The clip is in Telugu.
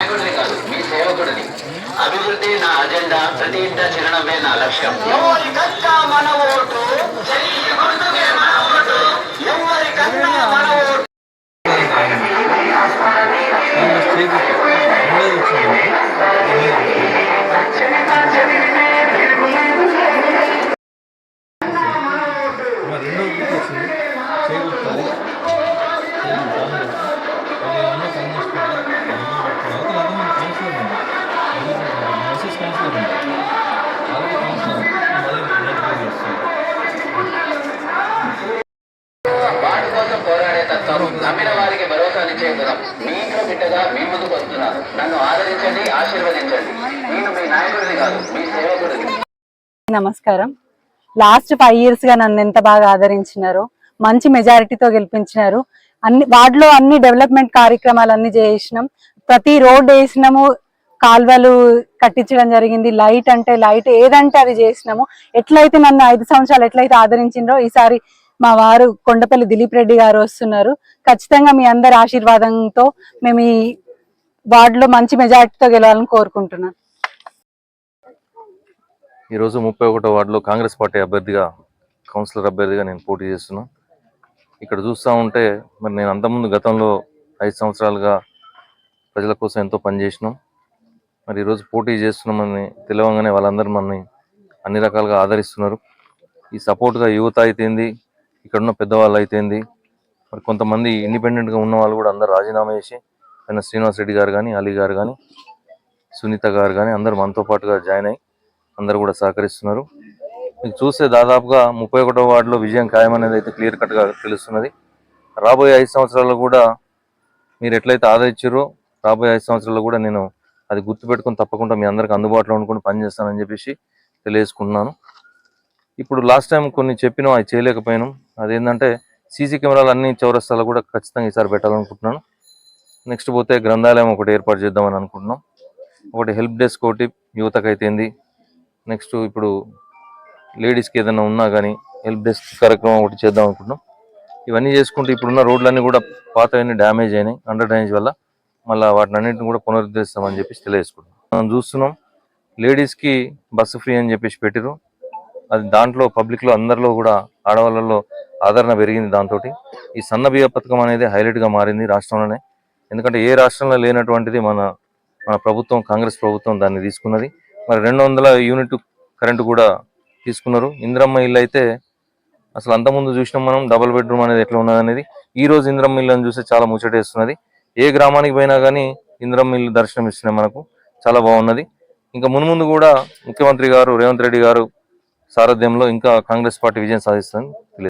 నాయకుడిని కాదు మీ సేవకుడిని అభివృద్ధి నా అజెండా ప్రతి ఇంట చిరణమే నా లక్ష్యం. పోరాడే నమ్మిన వారికి భరోసానిచ్చే గుణం మీ ఇంట్లో బిడ్డగా మీ ముందుకు వస్తున్నాను నన్ను ఆదరించండి ఆశీర్వదించండి. నేను మీ నాయకుడిని కాదు మీ సేవకుడిని. నమస్కారం. లాస్ట్ ఫైవ్ ఇయర్స్గా నన్ను ఎంత బాగా ఆదరించినారో మంచి మెజారిటీతో గెలిపించినారు. అన్ని వార్డులో అన్ని డెవలప్మెంట్ కార్యక్రమాలు అన్ని చేసినాం. ప్రతి రోడ్ వేసినాము కాల్వలు కట్టించడం జరిగింది. లైట్ అంటే లైట్ ఏదంటే అది చేసినాము. ఎట్లయితే నన్ను ఐదు సంవత్సరాలు ఎట్లయితే ఆదరించిండ్రో ఈసారి మా వారు కొండపల్లి దిలీప్ రెడ్డి గారు వస్తున్నారు. ఖచ్చితంగా మీ అందరి ఆశీర్వాదంతో మేము ఈ వార్డులో మంచి మెజారిటీతో గెలవాలని కోరుకుంటున్నాను. ఈరోజు ముప్పై ఒకటో వార్డులో కాంగ్రెస్ పార్టీ అభ్యర్థిగా కౌన్సిలర్ అభ్యర్థిగా నేను పోటీ చేస్తున్నా. ఇక్కడ చూస్తూ ఉంటే మరి నేను అంతకుముందు గతంలో ఐదు సంవత్సరాలుగా ప్రజల కోసం ఎంతో పనిచేసినాం మరి ఈరోజు పోటీ చేస్తున్నామని తెలియగానే వాళ్ళందరూ మనని అన్ని రకాలుగా ఆదరిస్తున్నారు. ఈ సపోర్ట్గా యువత అయితేంది ఇక్కడ ఉన్న పెద్దవాళ్ళు అయితేంది మరి కొంతమంది ఇండిపెండెంట్గా ఉన్న వాళ్ళు కూడా అందరు రాజీనామా చేసి ఆయన శ్రీనివాస్ రెడ్డి గారు కానీ అలీ గారు కానీ సునీత గారు కానీ అందరూ మనతో పాటుగా జాయిన్ అయ్యి అందరూ కూడా సహకరిస్తున్నారు. మీకు చూస్తే దాదాపుగా ముప్పై ఒకటో వార్డులో విజయం ఖాయమనేది అయితే క్లియర్ కట్గా తెలుస్తున్నది. రాబోయే ఐదు సంవత్సరాల్లో కూడా మీరు ఎట్లయితే ఆదరించారో రాబోయే ఐదు సంవత్సరాల్లో కూడా నేను అది గుర్తుపెట్టుకొని తప్పకుండా మీ అందరికి అందుబాటులో ఉండుకొని పనిచేస్తానని చెప్పేసి తెలియజేసుకుంటున్నాను. ఇప్పుడు లాస్ట్ టైం కొన్ని చెప్పినా అవి చేయలేకపోయినాం. అదేంటంటే సీసీ కెమెరాలు అన్ని చౌరస్తాలు కూడా ఖచ్చితంగా ఈసారి పెట్టాలనుకుంటున్నాను. నెక్స్ట్ పోతే గ్రంథాలయం ఒకటి ఏర్పాటు చేద్దామని అనుకుంటున్నాం. ఒకటి హెల్ప్ డెస్క్ ఒకటి యువతకు అయితేంది నెక్స్ట్ ఇప్పుడు లేడీస్కి ఏదైనా ఉన్నా కానీ హెల్ప్ డెస్క్ కార్యక్రమం ఒకటి చేద్దాం అనుకుంటున్నాం. ఇవన్నీ చేసుకుంటే ఇప్పుడున్న రోడ్లన్నీ కూడా పాతవన్నీ డ్యామేజ్ అయినాయి. అండర్ డ్యామేజ్ వల్ల మళ్ళీ వాటిని అన్నింటిని కూడా పునరుద్ధరిస్తామని చెప్పేసి తెలియజేసుకుంటున్నాం. మనం చూస్తున్నాం లేడీస్కి బస్సు ఫ్రీ అని చెప్పేసి పెట్టిరు అది దాంట్లో పబ్లిక్లో అందరిలో కూడా ఆడవాళ్ళలో ఆదరణ పెరిగింది దాంతో ఈ సన్న బియ్య పథకం అనేది హైలైట్గా మారింది రాష్ట్రంలోనే. ఎందుకంటే ఏ రాష్ట్రంలో లేనటువంటిది మన మన ప్రభుత్వం కాంగ్రెస్ ప్రభుత్వం దాన్ని తీసుకున్నది. మరి రెండు వందల యూనిట్ కరెంటు కూడా తీసుకున్నారు. ఇందిరమ్మ ఇల్లు అయితే అసలు అంతకుముందు చూసినాం మనం డబుల్ బెడ్రూమ్ అనేది ఎట్లా ఉన్నదనేది ఈ రోజు ఇందిరమ్మ ఇల్లు అని చూస్తే చాలా ముచ్చటేస్తున్నది. ఏ గ్రామానికి పోయినా కానీ ఇందిరమ్మ ఇల్లు దర్శనం ఇస్తున్నాయి మనకు. చాలా బాగున్నది. ఇంకా మున్ముందు కూడా ముఖ్యమంత్రి గారు రేవంత్ రెడ్డి గారు సారథ్యంలో ఇంకా కాంగ్రెస్ పార్టీ విజయం సాధిస్తుంది